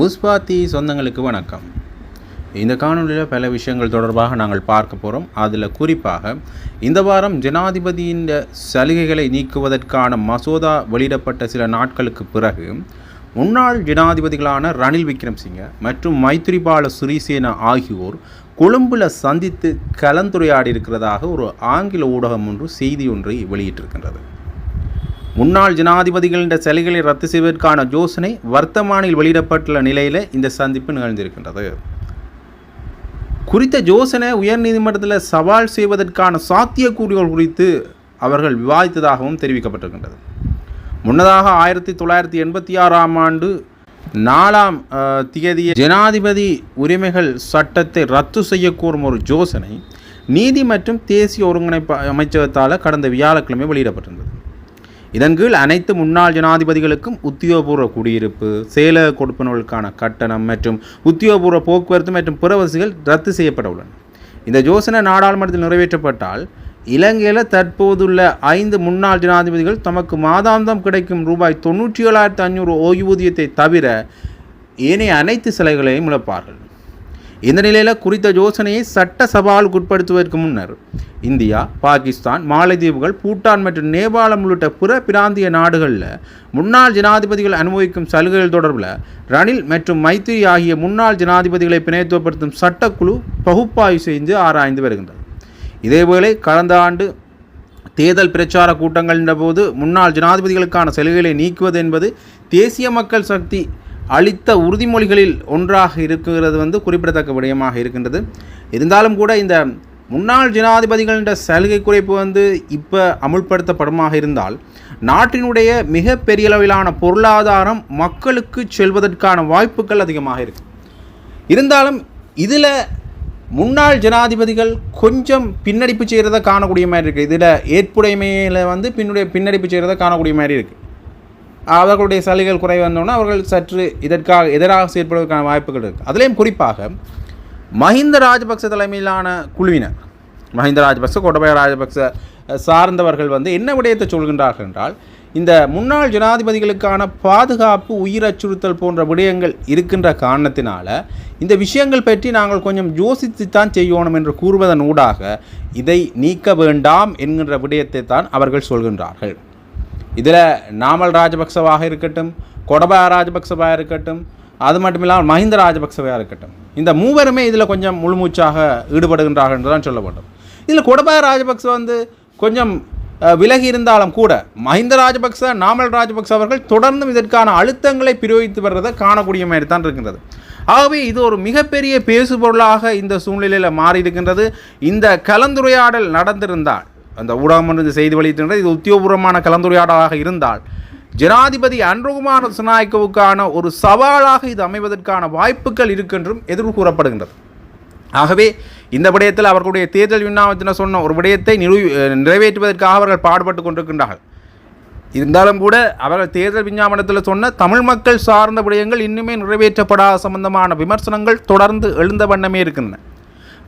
முஸ்பாத்தி சொந்தங்களுக்கு வணக்கம். இந்த காணொலியில் பல விஷயங்கள் தொடர்பாக நாங்கள் பார்க்க போகிறோம் அதில் குறிப்பாக இந்த வாரம் ஜனாதிபதியின் சலுகைகளை நீக்குவதற்கான மசோதா வெளியிடப்பட்ட சில நாட்களுக்கு பிறகு முன்னாள் ஜனாதிபதிகளான ரணில் விக்ரம்சிங்க மற்றும் மைத்ரிபால சிறிசேனா ஆகியோர் கொழும்பில் சந்தித்து கலந்துரையாடி இருக்கிறதாக ஒரு ஆங்கில ஊடகம் ஒன்று செய்தி ஒன்றை வெளியிட்டிருக்கின்றது. முன்னாள் ஜனாதிபதிகளின் சிலைகளை ரத்து செய்வதற்கான யோசனை வர்த்தமானில் வெளியிடப்பட்டுள்ள நிலையில் இந்த சந்திப்பு நிகழ்ந்திருக்கின்றது. குறித்த யோசனை உயர்நீதிமன்றத்தில் சவால் செய்வதற்கான சாத்தியக்கூறுகள் குறித்து அவர்கள் விவாதித்ததாகவும் தெரிவிக்கப்பட்டிருக்கின்றது. முன்னதாக ஆயிரத்தி தொள்ளாயிரத்தி எண்பத்தி ஆறாம் ஆண்டு நாலாம் அஹ், திகதிய ஜனாதிபதி உரிமைகள் சட்டத்தை ரத்து செய்யக்கூறும் ஒரு யோசனை நீதி மற்றும் தேசிய ஒருங்கிணைப்பு அமைச்சகத்தால் கடந்த வியாழக்கிழமை வெளியிடப்பட்டிருந்தது. இதன் கீழ் அனைத்து முன்னாள் ஜனாதிபதிகளுக்கும் உத்தியோகபூர்வ குடியிருப்பு செயலக கொடுப்பனவுகளுக்கான கட்டணம் மற்றும் உத்தியோகபூர்வ போக்குவரத்து மற்றும் பிற வசதிகள் ரத்து செய்யப்பட உள்ளன. இந்த யோசனை நாடாளுமன்றத்தில் நிறைவேற்றப்பட்டால் இலங்கையில் தற்போதுள்ள ஐந்து முன்னாள் ஜனாதிபதிகள் தமக்கு மாதாந்தம் கிடைக்கும் ரூபாய் தொண்ணூற்றி ஏழாயிரத்து ஐநூறு ஓய்வூதியத்தை தவிர ஏனைய அனைத்து சிலைகளையும் இழப்பார்கள். இந்த நிலையில் குறித்த யோசனையை சட்ட சவாலுக்கு உட்படுத்துவதற்கு முன்னர் இந்தியா பாகிஸ்தான் மாலைதீவுகள் பூட்டான் மற்றும் நேபாளம் உள்ளிட்ட பிற பிராந்திய நாடுகளில் முன்னாள் ஜனாதிபதிகள் அனுபவிக்கும் சலுகைகள் தொடர்பில் ரணில் மற்றும் மைத்திரி ஆகிய முன்னாள் ஜனாதிபதிகளை பிணைத்துவப்படுத்தும் சட்டக்குழு பகுப்பாய்வு செய்து ஆராய்ந்து வருகின்றது. இதேவேளை கடந்த ஆண்டு தேர்தல் பிரச்சார கூட்டங்களின் போது முன்னாள் ஜனாதிபதிகளுக்கான சலுகைகளை நீக்குவது என்பது தேசிய மக்கள் சக்தி அளித்த உறுதிமொழிகளில் ஒன்றாக இருக்கிறது வந்து குறிப்பிடத்தக்க விடயமாக இருக்கின்றது. இருந்தாலும் கூட இந்த முன்னாள் ஜனாதிபதிகளின் சலுகை குறைப்பு வந்து இப்போ அமுல்படுத்தப்படுமாக இருந்தால் நாட்டினுடைய மிக பெரிய அளவிலான பொருளாதாரம் மக்களுக்கு செல்வதற்கான வாய்ப்புகள் அதிகமாக இருக்கு. இருந்தாலும் இதில் முன்னாள் ஜனாதிபதிகள் கொஞ்சம் பின்னடிப்பு செய்கிறத காணக்கூடிய மாதிரி இருக்குது இதில் ஏற்புடைமையில் வந்து பின்னுடைய பின்னடிப்பு செய்கிறத காணக்கூடிய மாதிரி இருக்குது அவர்களுடைய சலுகைகள் குறை வந்தோன்னா அவர்கள் சற்று இதற்காக எதிராக செயற்படுவதற்கான வாய்ப்புகள் இருக்குது அதுலேயும் குறிப்பாக மஹிந்த ராஜபக்ச தலைமையிலான குழுவினர் மஹிந்த ராஜபக்ச கோட்டபய ராஜபக்ச சார்ந்தவர்கள் வந்து என்ன விடயத்தை சொல்கின்றார்கள் என்றால் இந்த முன்னாள் ஜனாதிபதிகளுக்கான பாதுகாப்பு உயிர் அச்சுறுத்தல் போன்ற விடயங்கள் இருக்கின்ற காரணத்தினால இந்த விஷயங்கள் பற்றி நாங்கள் கொஞ்சம் யோசித்துத்தான் செய்யணும் என்று கூறுவதன் ஊடாக இதை நீக்க வேண்டாம் என்கின்ற விடயத்தை தான் அவர்கள் சொல்கின்றார்கள். இதில் நாமல் ராஜபக்சவாக இருக்கட்டும் கொடபா ராஜபக்சவாக இருக்கட்டும் அது மட்டும் இல்லாமல் மஹிந்த ராஜபக்சவாக இருக்கட்டும். இந்த மூவருமே இதில் கொஞ்சம் முழுமூச்சாக ஈடுபடுகின்றார்கள் என்று தான் சொல்லப்படும் இதில் கொடபா ராஜபக்ச வந்து கொஞ்சம் விலகி இருந்தாலும் கூட மஹிந்த ராஜபக்ச நாமல் ராஜபக்ச அவர்கள் தொடர்ந்தும் இதற்கான அழுத்தங்களை பிரயோகித்து வர்றதை காணக்கூடிய மாதிரி தான் இருக்கின்றது. ஆகவே இது ஒரு மிகப்பெரிய பேசுபொருளாக இந்த சூழ்நிலையில் மாறி இருக்கின்றது இந்த கலந்துரையாடல் நடந்திருந்தால் அந்த ஊடகம் இந்த செய்தி வெளியிட்டிருந்தது இது உத்தியோகபூர்வமான கலந்துரையாடலாக இருந்தால் ஜனாதிபதி அன்ருகுமார் சனாய்க்கவுக்கான ஒரு சவாலாக இது அமைவதற்கான வாய்ப்புகள் இருக்கென்றும் எதிர்வு கூறப்படுகின்றது. ஆகவே இந்த விடயத்தில் அவர்களுடைய தேர்தல் விண்ணாமத்தினர் சொன்ன ஒரு விடயத்தை நிறு நிறைவேற்றுவதற்காக அவர்கள் பாடுபட்டு கொண்டிருக்கின்றார்கள். இருந்தாலும் கூட அவர்கள் தேர்தல் விஞ்ஞாபனத்தில் சொன்ன தமிழ் மக்கள் சார்ந்த விடயங்கள் இன்னுமே நிறைவேற்றப்படாத சம்பந்தமான விமர்சனங்கள் தொடர்ந்து எழுந்த வண்ணமே இருக்கின்றன.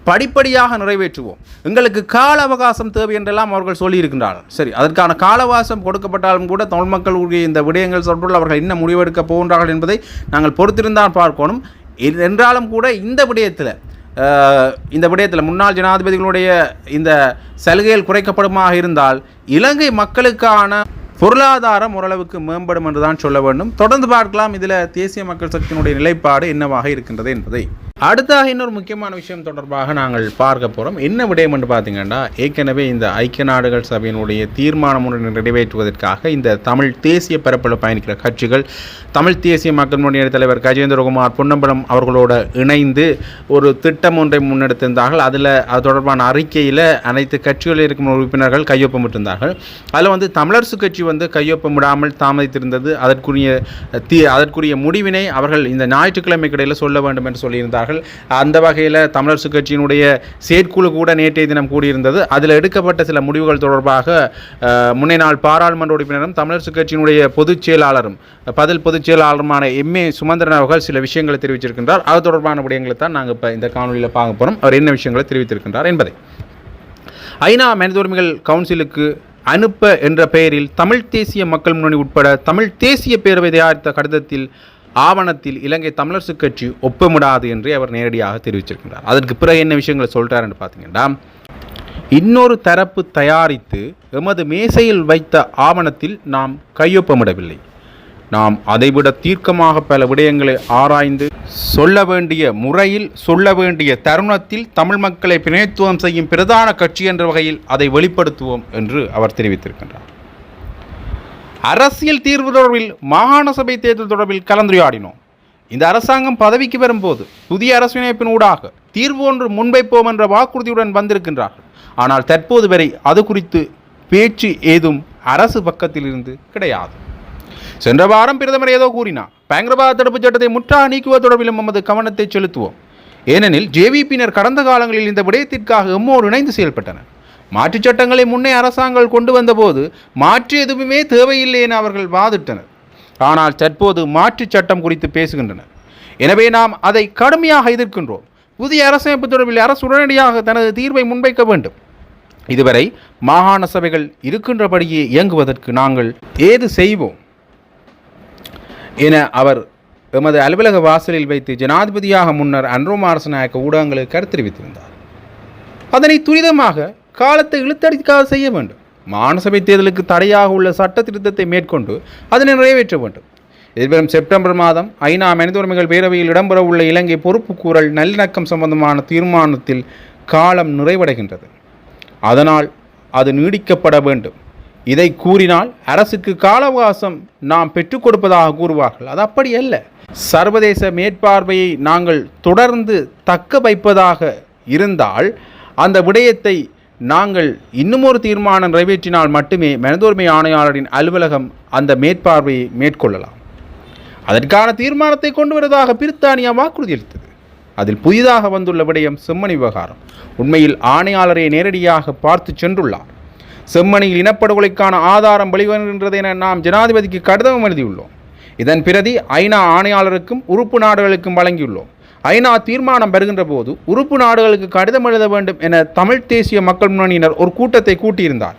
படிப்படியாக நிறைவேற்றுவோம். எங்களுக்கு கால அவகாசம் தேவை என்றெல்லாம் அவர்கள் சொல்லியிருக்கின்றார்கள். சரி அதற்கான கால அவகாசம் கொடுக்கப்பட்டாலும் கூட தமிழ் மக்களுடைய இந்த விடயங்கள் தொடர்பில் அவர்கள் என்ன முடிவெடுக்க போகின்றார்கள் என்பதை நாங்கள் பொறுத்திருந்தான் பார்க்கணும். என்றாலும் கூட இந்த விடயத்தில் இந்த விடயத்தில் முன்னாள் ஜனாதிபதிகளுடைய இந்த சலுகைகள் குறைக்கப்படுமாக இருந்தால் இலங்கை மக்களுக்கான பொருளாதாரம் ஓரளவுக்கு மேம்படும் என்றுதான் சொல்ல வேண்டும். தொடர்ந்து பார்க்கலாம். இதில் தேசிய மக்கள் சக்தியினுடைய நிலைப்பாடு என்னவாக இருக்கின்றது என்பதை. அடுத்தாக இன்னொரு முக்கியமான விஷயம் தொடர்பாக நாங்கள் பார்க்க போகிறோம் என்ன விடயம் என்று பார்த்தீங்கன்னா ஏற்கனவே இந்த ஐக்கிய நாடுகள் சபையினுடைய தீர்மானம் ஒன்று நிறைவேற்றுவதற்காக இந்த தமிழ் தேசிய பரப்பில் பயணிக்கிற கட்சிகள் தமிழ் தேசிய மக்கள் முன்னணி தலைவர் கஜேந்திரகுமார் பொன்னம்பலம் அவர்களோட இணைந்து ஒரு திட்டம் ஒன்றை முன்னெடுத்திருந்தார்கள். அதில் அது தொடர்பான அறிக்கையில் அனைத்து கட்சிகளில் இருக்கும் உறுப்பினர்கள் கையொப்பமிட்டிருந்தார்கள் அதில் வந்து தமிழரசு கட்சி வந்து கையொப்பமிடாமல் தாமதித்திருந்தது. அதற்குரிய தீ அதற்குரிய முடிவினை அவர்கள் இந்த ஞாயிற்றுக்கிழமை கிடையில் சொல்ல வேண்டும் என்று சொல்லியிருந்தார்கள். அந்த வகையில் தமிழரசு கட்சியினுடைய செயற்குழு கூட நேற்றைய தினம் கூடியிருந்தது. அதில் எடுக்கப்பட்ட சில முடிவுகள் தொடர்பாக முன்னே நாள் பாராளுமன்ற உறுப்பினரும் தமிழரசு கட்சியினுடைய பொதுச் செயலாளரும் பதில் பொதுச் செயலாளருமான எம்ஏ சுமந்திரன் அவர்கள் சில விஷயங்களை தெரிவிச்சிருக்கின்றார் அது தொடர்பான விடயங்களை தான் நாங்கள் இப்போ இந்த காணொலியில் பார்க்க போகிறோம் அவர் என்ன விஷயங்களை தெரிவித்திருக்கின்றார் என்பதை. ஐநா மனித உரிமைகள் கவுன்சிலுக்கு அனுப்ப என்ற பெயரில் தமிழ் தேசிய மக்கள் முன்னணி உட்பட தமிழ் தேசிய பேரவை தயாரித்த கடிதத்தில் ஆவணத்தில் இலங்கை தமிழரசுக் கட்சி ஒப்பமிடாது என்று அவர் நேரடியாக தெரிவிச்சிருக்கின்றார். அதற்கு பிறகு என்ன விஷயங்களை சொல்கிறாருன்னு பார்த்தீங்கன்னா இன்னொரு தரப்பு தயாரித்து எமது மேசையில் வைத்த ஆவணத்தில் நாம் கையொப்பமிடவில்லை. நாம் அதைவிட தீர்க்கமாக பல விடயங்களை ஆராய்ந்து சொல்ல வேண்டிய முறையில் சொல்ல வேண்டிய தருணத்தில் தமிழ் மக்களை பிணைத்துவம் செய்யும் பிரதான கட்சி என்ற வகையில் அதை வெளிப்படுத்துவோம் என்று அவர் தெரிவித்திருக்கின்றார். அரசியல் தீர்வு தொடர்பில் மாகாண சபை தேர்தல் தொடர்பில் கலந்துரையாடினோம். இந்த அரசாங்கம் பதவிக்கு வரும்போது புதிய அரசியலமைப்பின் ஊடாக தீர்வு ஒன்று முன்வைப்போம் என்ற வாக்குறுதியுடன் வந்திருக்கின்றார்கள். ஆனால் தற்போது வரை அது குறித்து பேச்சு ஏதும் அரசு பக்கத்திலிருந்து கிடையாது. சென்ற வாரம் பிரதமர் ஏதோ கூறினார் பயங்கரவாத தடுப்பு சட்டத்தை முற்றாக நீக்குவது தொடர்பிலும் நமது கவனத்தை செலுத்துவோம். ஏனெனில் ஜேவிபியினர் கடந்த காலங்களில் இந்த விடயத்திற்காக எம்மோடு இணைந்து செயல்பட்டனர். மாற்றுச் சட்டங்களை முன்னே அரசாங்கங்கள் கொண்டு வந்தபோது மாற்று எதுவுமே தேவையில்லை என அவர்கள் வாதிட்டனர். ஆனால் தற்போது மாற்றுச் சட்டம் குறித்து பேசுகின்றனர். எனவே நாம் அதை கடுமையாக எதிர்க்கின்றோம். புதிய அரசமைப்பு தொடர்பில் அரசு உடனடியாக தனது தீர்வை முன்வைக்க வேண்டும். இதுவரை மாகாண சபைகள் இருக்கின்றபடியே இயங்குவதற்கு நாங்கள் ஏது செய்வோம் என அவர் எமது அலுவலக வாசலில் வைத்து ஜனாதிபதியாக முன்னர் அன்ரோமாரசநாயக்க ஊடகங்களுக்கு கருத்து தெரிவித்திருந்தார். அதனை துரிதமாக காலத்தை இழுத்தடிக்காக செய்ய வேண்டும். மானசபை தேர்தலுக்கு தடையாக உள்ள சட்ட திருத்தத்தை மேற்கொண்டு அதனை நிறைவேற்ற வேண்டும். எதிர்வரும் செப்டம்பர் மாதம் ஐநா மனித உரிமைகள் பேரவையில் இடம்பெறவுள்ள இலங்கை பொறுப்புக்கூறல் நல்லிணக்கம் சம்பந்தமான தீர்மானத்தில் காலம் நிறைவடைகின்றது. அதனால் அது நீடிக்கப்பட வேண்டும். இதை கூறினால் அரசுக்கு கால அவகாசம் நாம் பெற்றுக் கொடுப்பதாக கூறுவார்கள். அது அப்படி அல்ல. சர்வதேச மேற்பார்வையை நாங்கள் தொடர்ந்து தக்க வைப்பதாக இருந்தால் அந்த விடயத்தை நாங்கள் இன்னுமொரு தீர்மானம் நிறைவேற்றினால் மட்டுமே மனிதோரிமை ஆணையாளரின் அலுவலகம் அந்த மேற்பார்வையை மேற்கொள்ளலாம். அதற்கான தீர்மானத்தை கொண்டு வருவதாக பிரித்தானியா வாக்குறுதியளித்தது அதில் புதிதாக வந்துள்ள விடயம் செம்மணி விவகாரம். உண்மையில் ஆணையாளரை நேரடியாக பார்த்து சென்றுள்ளார். செம்மணியில் இனப்படுகொலைக்கான ஆதாரம் வெளிவருகின்றது என நாம் ஜனாதிபதிக்கு கடிதம் எழுதியுள்ளோம். இதன் பிரதி ஐநா ஆணையாளருக்கும் உறுப்பு நாடுகளுக்கும் வழங்கியுள்ளோம். ஐநா தீர்மானம் பெறுகின்ற போது உறுப்பு நாடுகளுக்கு கடிதம் எழுத வேண்டும் என தமிழ் தேசிய மக்கள் முன்னணியினர் ஒரு கூட்டத்தை கூட்டியிருந்தார்.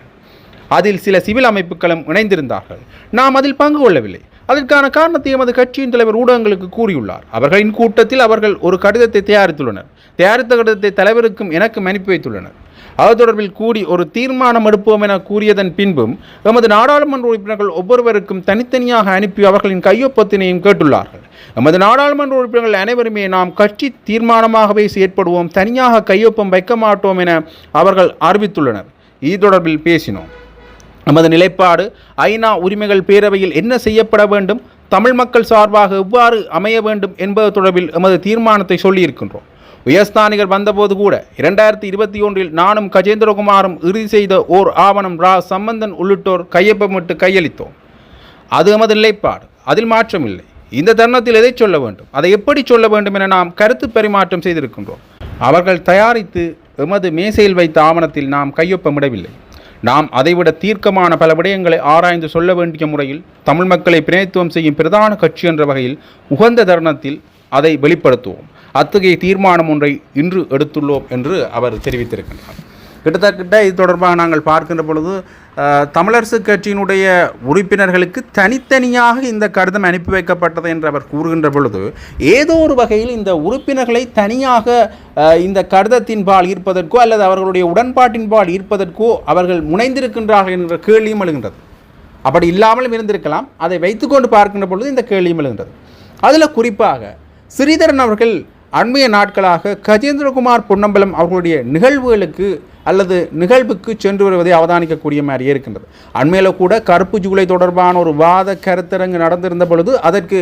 அதில் சில சிவில் அமைப்புகளும் இணைந்திருந்தார்கள். நாம் அதில் பங்கு கொள்ளவில்லை. அதற்கான காரணத்தை எமது கட்சியின் தலைவர் ஊடகங்களுக்கு கூறியுள்ளார். அவர்களின் கூட்டத்தில் அவர்கள் ஒரு கடிதத்தை தயாரித்துள்ளனர். தயாரித்த கடிதத்தை தலைவருக்கும் எனக்கும் அனுப்பி வைத்துள்ளனர். அது தொடர்பில் கூடி ஒரு தீர்மானம் எடுப்போம் என கூறியதன் பின்பும் எமது நாடாளுமன்ற உறுப்பினர்கள் ஒவ்வொருவருக்கும் தனித்தனியாக அனுப்பி அவர்களின் கையொப்பத்தினையும் கேட்டுள்ளார்கள். நமது நாடாளுமன்ற உறுப்பினர்கள் அனைவருமே நாம் கட்சி தீர்மானமாகவே செயற்படுவோம் தனியாக கையொப்பம் வைக்க மாட்டோம் என அவர்கள் அறிவித்துள்ளனர். இது தொடர்பில் பேசினோம். நமது நிலைப்பாடு ஐநா உரிமைகள் பேரவையில் என்ன செய்யப்பட வேண்டும் தமிழ் மக்கள் சார்பாக எவ்வாறு அமைய வேண்டும் என்பது தொடர்பில் எமது தீர்மானத்தை சொல்லியிருக்கின்றோம். உயர்ஸ்தானிகர் வந்தபோது கூட இரண்டாயிரத்தி இருபத்தி ஒன்றில் நானும் கஜேந்திரகுமாரும் இறுதி செய்த ஓர் ஆவணம் ரா. சம்பந்தன் உள்ளிட்டோர் கையொப்பமிட்டு கையளித்தோம். அது எமது நிலைப்பாடு அதில் மாற்றமில்லை. இந்த தருணத்தில் எதை சொல்ல வேண்டும்? அதை எப்படி சொல்ல வேண்டும் என நாம் கருத்து பரிமாற்றம் செய்திருக்கின்றோம். அவர்கள் தயாரித்து எமது மேசையில் வைத்த ஆவணத்தில் நாம் கையொப்பமிடவில்லை. நாம் அதைவிட தீர்க்கமான பல விடயங்களை ஆராய்ந்து சொல்ல வேண்டிய முறையில் தமிழ் மக்களை பிரதித்துவம் செய்யும் பிரதான கட்சி என்ற வகையில் உகந்த தருணத்தில் அதை வெளிப்படுத்துவோம். அத்தகைய தீர்மானம் ஒன்றை இன்று எடுத்துள்ளோம் என்று அவர் தெரிவித்திருக்கின்றார். கிட்டத்தட்ட இது தொடர்பாக நாங்கள் பார்க்கின்ற பொழுது தமிழரசு கட்சியினுடைய உறுப்பினர்களுக்கு தனித்தனியாக இந்த கடிதம் அனுப்பி வைக்கப்பட்டது என்று அவர் கூறுகின்ற பொழுது ஏதோ ஒரு வகையில் இந்த உறுப்பினர்களை தனியாக இந்த கடிதத்தின்பால் ஈர்ப்பதற்கோ அல்லது அவர்களுடைய உடன்பாட்டின்பால் ஈர்ப்பதற்கோ அவர்கள் முனைந்திருக்கின்றார்கள் என்ற கேள்வியும் எழுகின்றது. அப்படி இல்லாமலும் இருந்திருக்கலாம். அதை வைத்துக்கொண்டு பார்க்கின்ற பொழுது இந்த கேள்வியும் எழுகின்றது. அதில் குறிப்பாக ஸ்ரீதரன் அவர்கள் அண்மைய நாட்களாக கஜேந்திரகுமார் பொன்னம்பலம் அவர்களுடைய நிகழ்வுகளுக்கு அல்லது நிகழ்வுக்கு சென்று வருவதை அவதானிக்கக்கூடிய மாதிரியே இருக்கின்றது. அண்மையில் கூட கருப்பு ஜூலை தொடர்பான ஒரு வாத கருத்தரங்கு நடந்திருந்த பொழுது அதற்கு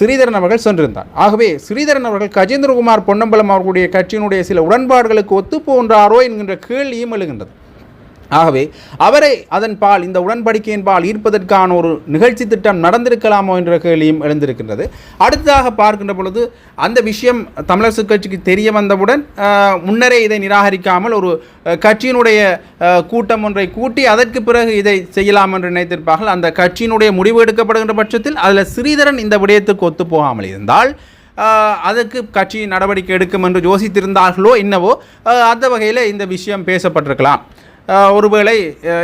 ஸ்ரீதரன் அவர்கள் சென்றிருந்தார். ஆகவே ஸ்ரீதரன் அவர்கள் கஜேந்திரகுமார் பொன்னம்பலம் அவர்களுடைய கட்சியினுடைய சில உடன்பாடுகளுக்கு ஒத்து போன்றாரோ என்கின்ற கேள்வியும் எழுகின்றது. ஆகவே அவரை அதன் பால் இந்த உடன்படிக்கையின் பால் ஈர்ப்பதற்கான ஒரு நிகழ்ச்சி திட்டம் நடந்திருக்கலாமோ என்ற கேள்வியும் எழுந்திருக்கின்றது. அடுத்ததாக பார்க்கின்ற பொழுது அந்த விஷயம் தமிழரசு கட்சிக்கு தெரிய வந்தவுடன் முன்னரே இதை நிராகரிக்காமல் ஒரு கட்சியினுடைய கூட்டம் ஒன்றை கூட்டி அதற்கு பிறகு இதை செய்யலாம் என்று நினைத்திருப்பார்கள். அந்த கட்சியினுடைய முடிவு எடுக்கப்படுகின்ற பட்சத்தில் அதில் ஸ்ரீதரன் இந்த விடயத்துக்கு ஒத்து போகாமல் இருந்தால் அதுக்கு அதற்கு கட்சி நடவடிக்கை எடுக்கும் என்று யோசித்திருந்தார்களோ என்னவோ அந்த வகையில் இந்த விஷயம் பேசப்பட்டிருக்கலாம். ஒருவேளை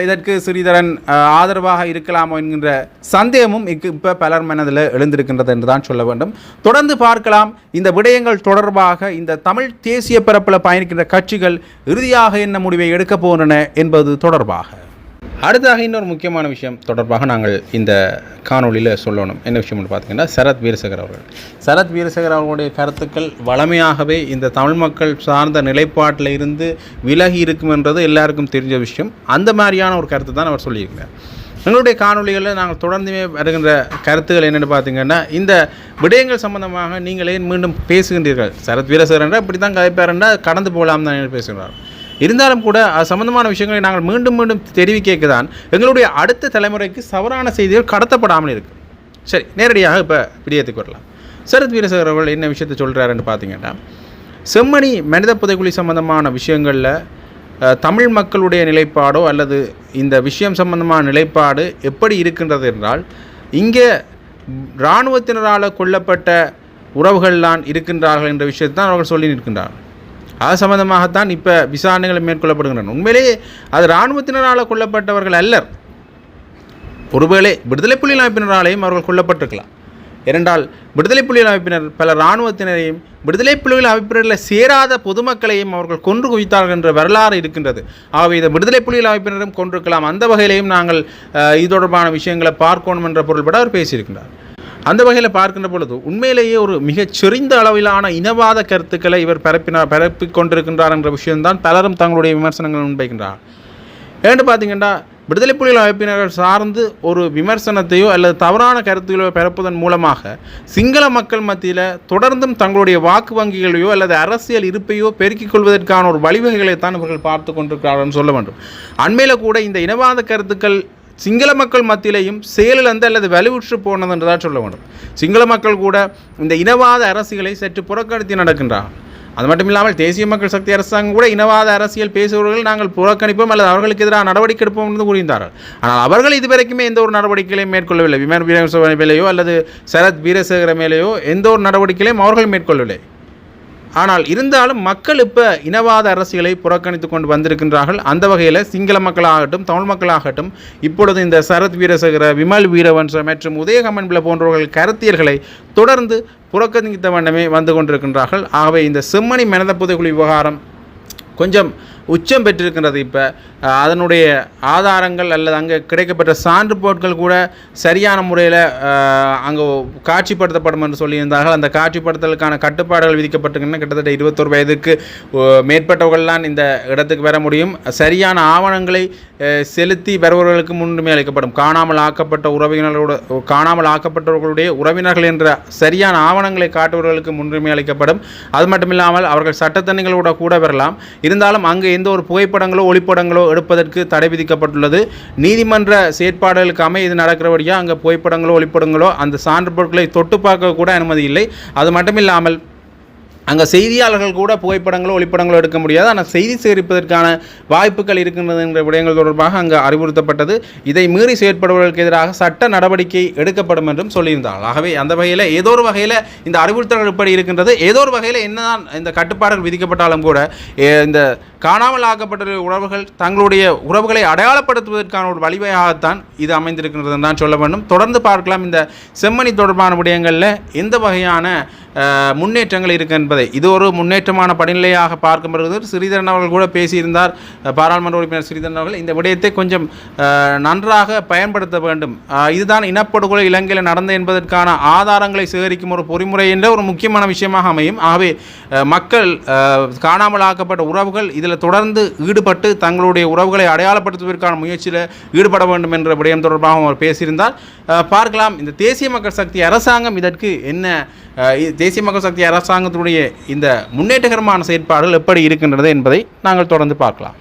இதற்கு ஸ்ரீதரன் ஆதரவாக இருக்கலாமோ என்கின்ற சந்தேகமும் இப்போ பலர் மனதில் எழுந்திருக்கின்றது என்று தான் சொல்ல வேண்டும். தொடர்ந்து பார்க்கலாம். இந்த விடயங்கள் தொடர்பாக இந்த தமிழ் தேசிய பரப்பில் பயணிக்கின்ற கட்சிகள் இறுதியாக என்ன முடிவை எடுக்கப் போகின்றன என்பது தொடர்பாக. அடுத்ததாக இன்னொரு முக்கியமான விஷயம் தொடர்பாக நாங்கள் இந்த காணொளியில் சொல்லணும். என்ன விஷயம்னு பார்த்தீங்கன்னா சரத் வீரசேகர் அவர்கள். சரத் வீரசேகர் அவர்களுடைய கருத்துக்கள் வளமையாகவே இந்த தமிழ் மக்கள் சார்ந்த நிலைப்பாட்டில் இருந்து விலகி இருக்கும் என்றது எல்லாருக்கும் தெரிஞ்ச விஷயம். அந்த மாதிரியான ஒரு கருத்து தான் அவர் சொல்லியிருக்கிறார். எங்களுடைய காணொலிகளில் நாங்கள் தொடர்ந்துமே வருகின்ற கருத்துக்கள் என்னென்னு பார்த்தீங்கன்னா இந்த விடயங்கள் சம்பந்தமாக நீங்கள் ஏன் மீண்டும் பேசுகின்றீர்கள்? சரத் வீரசேகரன் இப்படி தான் கதைப்பாருன்னா கடந்து போகலாம் தான் பேசுகிறார். இருந்தாலும் கூட அது சம்பந்தமான விஷயங்களை நாங்கள் மீண்டும் மீண்டும் தெரிவிக்க தான் எங்களுடைய அடுத்த தலைமுறைக்கு சவறான செய்திகள் கடத்தப்படாமல் இருக்கு. சரி நேரடியாக இப்போ விடயத்துக்கு வரலாம். சரத் வீரசகர் அவர்கள் என்ன விஷயத்தை சொல்கிறாருன்னு பார்த்தீங்கன்னா செம்மணி மனித புதைக்குழி சம்பந்தமான விஷயங்களில் தமிழ் மக்களுடைய நிலைப்பாடோ அல்லது இந்த விஷயம் சம்பந்தமான நிலைப்பாடு எப்படி இருக்கின்றது என்றால் இங்கே இராணுவத்தினரால் கொல்லப்பட்ட உறவுகள்தான் இருக்கின்றார்கள் என்ற விஷயத்தை தான் அவர்கள் சொல்லி நிற்கின்றார்கள். அது சம்பந்தமாகத்தான் இப்போ விசாரணைகள் மேற்கொள்ளப்படுகின்றன. உண்மையிலேயே அது இராணுவத்தினரால் கொல்லப்பட்டவர்கள் அல்லர். ஒருவேளை விடுதலை புலிகள் அமைப்பினராலேயும் அவர்கள் கொல்லப்பட்டிருக்கலாம். இரண்டால் விடுதலை புலிகள் அமைப்பினர் பல இராணுவத்தினரையும் விடுதலை புலிகள் அமைப்பினரில் சேராத பொதுமக்களையும் அவர்கள் கொன்று குவித்தார்கள் என்ற வரலாறு இருக்கின்றது. ஆகவே இதை விடுதலை புலிகள் அமைப்பினரும் கொண்டிருக்கலாம். அந்த வகையிலையும் நாங்கள் இது தொடர்பான விஷயங்களை பார்க்கணும் என்ற பொருள்பட அவர் பேசியிருக்கின்றார். அந்த வகையில் பார்க்கின்ற பொழுது உண்மையிலேயே ஒரு மிகச் செறிந்த அளவிலான இனவாத கருத்துக்களை இவர் பரப்பினார் பரப்பி கொண்டிருக்கின்றார் என்ற விஷயம்தான் பலரும் தங்களுடைய விமர்சனங்கள் முன்வைக்கின்றார் ஏன்னு பார்த்தீங்கன்னா விடுதலை புலிகள் அமைப்பினர்கள் சார்ந்து ஒரு விமர்சனத்தையோ அல்லது தவறான கருத்துக்களோ பிறப்பதன் மூலமாக சிங்கள மக்கள் மத்தியில் தொடர்ந்தும் தங்களுடைய வாக்கு வங்கிகளையோ அல்லது அரசியல் இருப்பையோ பெருக்கிக் கொள்வதற்கான ஒரு வழிவகைகளை தான் இவர்கள் பார்த்து கொண்டிருக்கிறார்கள் சொல்ல வேண்டும். அண்மையில் கூட இந்த இனவாத கருத்துக்கள் சிங்கள மக்கள் மத்தியிலையும் செயலிழந்து அல்லது வலுவுற்று போனது என்றுதான் சொல்ல வேண்டும். சிங்கள மக்கள் கூட இந்த இனவாத அரசியலை சற்று புறக்கணித்து நடக்கின்றார்கள். அது மட்டும் இல்லாமல் தேசிய மக்கள் சக்தி அரசாங்கம் கூட இனவாத அரசியல் பேசுபவர்கள் நாங்கள் புறக்கணிப்போம் அல்லது அவர்களுக்கு எதிராக நடவடிக்கை எடுப்போம் என்று கூறியிருந்தார்கள். ஆனால் அவர்கள் இதுவரைக்குமே எந்த ஒரு நடவடிக்கைகளையும் மேற்கொள்ளவில்லை. விமான வீரசேகர மேலேயோ அல்லது சரத் வீரசேகர மேலேயோ எந்த ஒரு நடவடிக்கைகளையும் அவர்கள் மேற்கொள்ளவில்லை. ஆனால் இருந்தாலும் மக்கள் இப்போ இனவாத அரசியலை புறக்கணித்து கொண்டு வந்திருக்கின்றார்கள். அந்த வகையில் சிங்கள மக்களாகட்டும் தமிழ் மக்களாகட்டும் இப்பொழுது இந்த சரத் வீரசகர விமல் வீரவன்ச மற்றும் உதயகமன் போன்றவர்கள் கருத்தியர்களை தொடர்ந்து புறக்கணித்த வண்ணமே வந்து கொண்டிருக்கின்றார்கள். ஆகவே இந்த செம்மணி மனித புதைக்குழி விவகாரம் கொஞ்சம் உச்சம் பெற்றிருக்கின்றது இப்போ. அதனுடைய ஆதாரங்கள் அல்லது அங்கே கிடைக்கப்பட்ட சான்று பொருட்கள் கூட சரியான முறையில் அங்கே காட்சிப்படுத்தப்படும் என்று சொல்லியிருந்தார்கள். அந்த காட்சிப்படுத்தலுக்கான கட்டுப்பாடுகள் விதிக்கப்பட்டிருக்கின்றன. கிட்டத்தட்ட இருபத்தொரு வயதுக்கு மேற்பட்டவர்கள்லாம் இந்த இடத்துக்கு வர முடியும். சரியான ஆவணங்களை செலுத்தி வருபவர்களுக்கு முன்னுரிமை அளிக்கப்படும். காணாமல் ஆக்கப்பட்ட உறவினர்களோட காணாமல் ஆக்கப்பட்டவர்களுடைய உறவினர்கள் என்ற சரியான ஆவணங்களை காட்டுபவர்களுக்கு முன்னுரிமை அளிக்கப்படும். அது மட்டும் இல்லாமல் அவர்கள் சட்டத்தணிகளோட கூட வரலாம். இருந்தாலும் அங்கே எந்த ஒரு புகைப்படங்களோ ஒளிப்படங்களோ எடுப்பதற்கு தடை விதிக்கப்பட்டுள்ளது. நீதிமன்ற செயற்பாடுகளுக்கு இது நடக்கிறபடியாக அங்கே புகைப்படங்களோ ஒளிப்படங்களோ அந்த சான்று பொருட்களை தொட்டு பார்க்க கூட அனுமதி இல்லை. அது மட்டும் இல்லாமல் அங்கே செய்தியாளர்கள் கூட புகைப்படங்களோ ஒளிப்படங்களோ எடுக்க முடியாது. ஆனால் செய்தி சேகரிப்பதற்கான வாய்ப்புகள் இருக்கின்றது என்ற விடயங்கள் தொடர்பாக அங்கு அறிவுறுத்தப்பட்டது. இதை மீறி செயற்படுபவர்களுக்கு எதிராக சட்ட நடவடிக்கை எடுக்கப்படும் என்றும் சொல்லியிருந்தார்கள் ஆகவே அந்த வகையில் ஏதோ ஒரு வகையில் இந்த அறிவுறுத்தல்கள் இப்படி இருக்கின்றது. ஏதோ ஒரு வகையில் என்னதான் இந்த கட்டுப்பாடுகள் விதிக்கப்பட்டாலும் கூட இந்த காணாமல் ஆக்கப்பட்ட உறவுகள் தங்களுடைய உறவுகளை அடையாளப்படுத்துவதற்கான ஒரு வழிவகையாகத்தான் இது அமைந்திருக்கின்றது தான் சொல்ல வேண்டும். தொடர்ந்து பார்க்கலாம். இந்த செம்மணி தொடர்பான விடயங்களில் எந்த வகையான முன்னேற்றங்கள் இருக்கு என்பதை. இது ஒரு முன்னேற்றமான படிநிலையாக பார்க்கப்படுகிறது ஸ்ரீதரன் அவர்கள் கூட பேசியிருந்தார். பாராளுமன்ற உறுப்பினர் ஸ்ரீதரன் அவர்கள் இந்த விடயத்தை கொஞ்சம் நன்றாக பயன்படுத்த வேண்டும். இதுதான் இனப்படுகொலை இலங்கையில் நடந்த என்பதற்கான ஆதாரங்களை சேகரிக்கும் ஒரு பொறிமுறை என்ற ஒரு முக்கியமான விஷயமாக அமையும். ஆகவே மக்கள் காணாமல் ஆக்கப்பட்ட உறவுகள் இதில் தொடர்ந்து ஈடுபட்டு தங்களுடைய உறவுகளை அடையாளப்படுத்துவதற்கான முயற்சியில் ஈடுபட வேண்டும் என்ற விடயம் தொடர்பாக அவர் பேசியிருந்தார். பார்க்கலாம். இந்த தேசிய மக்கள் சக்தி அரசாங்கம் இதற்கு என்ன தேசிய மக்கள் சக்தி அரசாங்கத்தினுடைய இந்த முன்னேற்றகரமான செயற்பாடுகள் எப்படி இருக்கின்றது என்பதை நாங்கள் தொடர்ந்து பார்க்கலாம்.